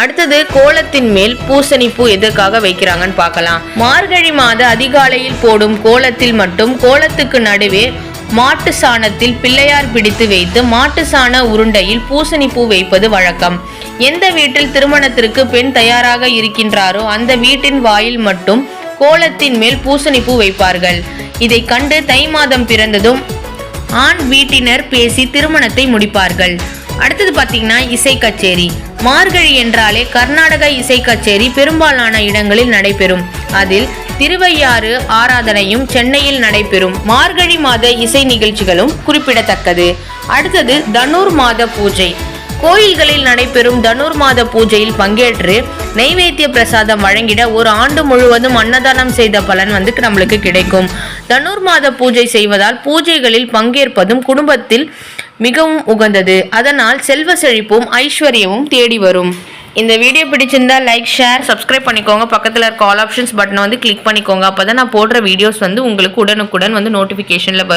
அடுத்தது கோலத்தின் மேல் பூசணிப்பூ எதற்காக வைக்கிறாங்கன்னு பார்க்கலாம். மார்கழி மாத அதிகாலையில் போடும் கோலத்தில் மட்டும் கோலத்துக்கு நடுவே மாட்டு சாணத்தில் பிள்ளையார் பிடித்து வைத்து மாட்டு சாண உருண்டையில் பூசணிப்பூ வைப்பது வழக்கம். எந்த வீட்டில் திருமணத்திற்கு பெண் தயாராக இருக்கின்றாரோ அந்த வீட்டின் வாயில் மட்டும் கோலத்தின் மேல் பூசணிப்பூ வைப்பார்கள். இதை கண்டு தை மாதம் பிறந்ததும் ஆண் வீட்டினர் பேசி திருமணத்தை முடிப்பார்கள். அடுத்தது பார்த்தீங்கன்னா இசை கச்சேரி. மார்கழி என்றாலே கர்நாடக இசை கச்சேரி பெரும்பாலான இடங்களில் நடைபெறும். அதில் திருவையாறு ஆராதனையும் சென்னையில் நடைபெறும். மார்கழி மாத இசை நிகழ்ச்சிகளும் குறிப்பிடத்தக்கது. அடுத்தது தனுர் மாத பூஜை. கோயில்களில் நடைபெறும் தனுர் மாத பூஜையில் பங்கேற்று நைவேத்திய பிரசாதம் வழங்கிட ஒரு ஆண்டு முழுவதும் அன்னதானம் செய்த பலன் வந்து நம்மளுக்கு கிடைக்கும். தனுர் மாத பூஜை செய்வதால் பூஜைகளில் பங்கேற்பதும் குடும்பத்தில் மிகவும் உகந்தது. அதனால் செல்வ செழிப்பும் ஐஸ்வர்யமும் தேடி வரும். இந்த வீடியோ பிடிச்சிருந்தா லைக் ஷேர் சப்ஸ்கிரைப் பண்ணிக்கோங்க. பக்கத்தில் இருக்க ஆல் ஆப்ஷன்ஸ் பட்டனை வந்து கிளிக் பண்ணிக்கோங்க. அப்போ தான் நான் போடுற வீடியோஸ் வந்து உங்களுக்கு உடனுக்குடன் வந்து நோட்டிஃபிகேஷனில் வரும்.